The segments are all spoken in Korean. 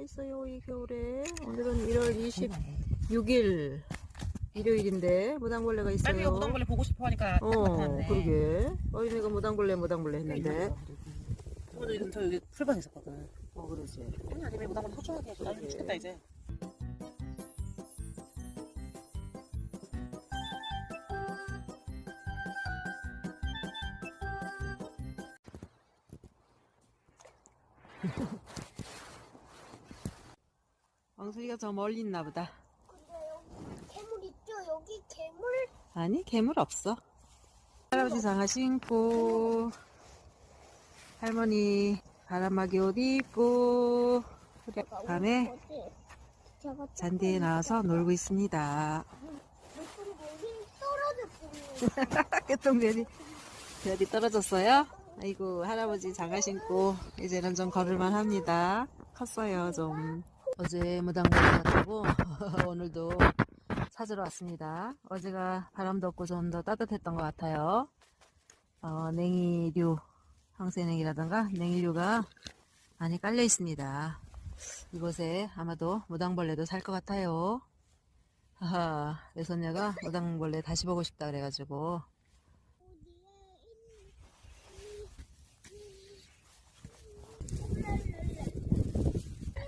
있어요 이 겨울에 오늘은 1월 26일 일요일인데 무당벌레가 있어요 딸미가 무당벌레 보고 싶어 하니까 딱 어 나타났네. 그러게 어린이가 무당벌레 무당벌레 했는데 저도 요즘 저 여기 풀밭에 있었거든. 어 그러지 아니 아니면 무당벌레 소중하게 해서 나 죽겠다 이제. 왕소리가 저 멀리 있나 보다 근데 여기 괴물 있죠? 여기 괴물? 아니 괴물 없어 할아버지 장화 신고 할머니 바람막이 옷 입고 밤에 잔디에 나와서 놀고 있습니다. 깨똥별이 별이 떨어졌어요? 아이고 할아버지 장화 신고 이제는 좀 걸을만 합니다 컸어요 좀 어제 같다고 오늘도 찾으러 왔습니다. 어제가 바람도 없고 좀 더 따뜻했던 것 같아요. 어, 냉이류 황새냉이라던가 냉이류가 많이 깔려 있습니다. 이곳에 아마도 무당벌레도 살 것 같아요. 하하, 외손녀가 무당벌레 다시 보고 싶다 그래가지고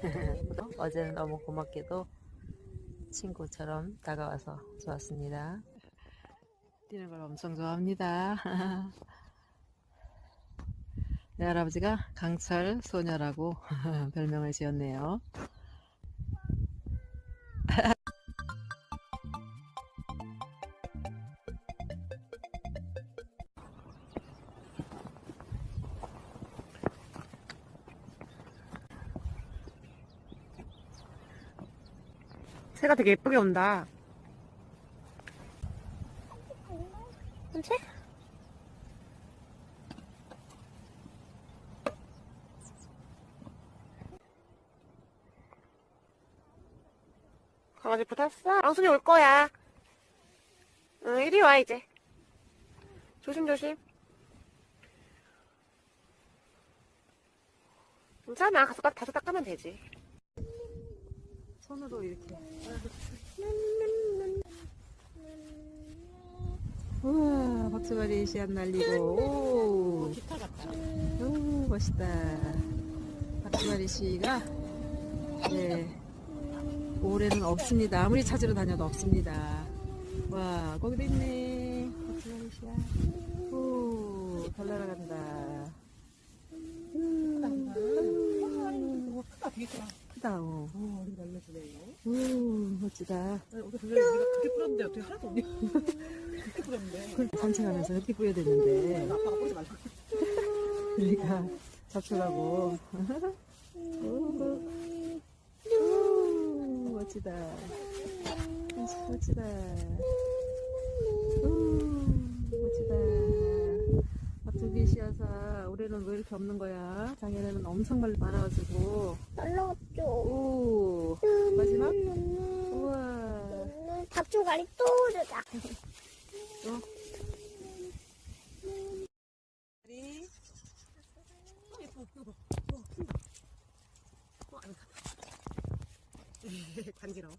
어제는 너무 고맙게도 친구처럼 다가와서 좋았습니다. 뛰는 걸 엄청 좋아합니다. 내 할아버지가 강철 소녀라고 별명을 지었네요. 새가 되게 예쁘게 온다. 새? 강아지 붙었어? 랑순이 올 거야. 응, 이리 와, 이제. 조심조심. 괜찮아. 가서 딱, 다시 닦으면 되지. 손으로 이렇게. 우와, 박수바리 씨앗 날리고. 오, 기타 같다. 오, 멋있다. 박수바리 씨가, 네, 올해는 없습니다. 아무리 찾으러 다녀도 없습니다. 와, 거기도 있네. 박수바리 씨앗. 오, 잘 날아간다. 음, 크다, 되게 크다. 크다. 오, 오, 우리 날려주네요. 오, 멋지다. 어제 그게 네가 그렇게 뿌렸는데 어떻게 하나도 없냐? 그렇게 뿌렸는데. 산책하면서 햇빛 뿌려댔는데 아빠가 뿌리지 말고. 그러니까 잡수라고 오, 오, 멋지다 멋지다 이렇게 없는 거야. 작년에는 엄청 많아가지고. 날라왔죠. 오. 음, 마지막? 음, 우와. 닭조가리 또르다. 또. 어? 어, 간지러워.